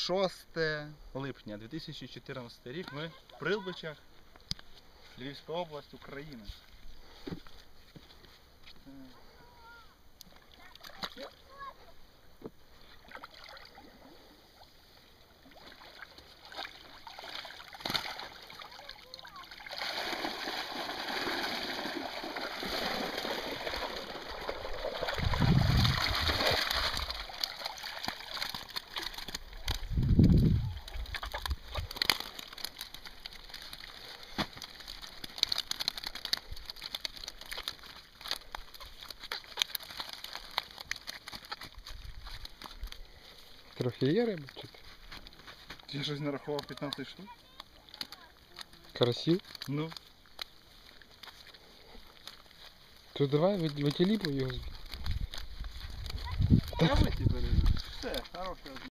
6 липня 2014 рік. Ми в Прилбичах, Львівська область, Україна. Трохи є риби чи ти? Ти щось нарахував 15 штук? Карасів? Ну. То давай витіліпуй його. Я витіпили. Все, хороше.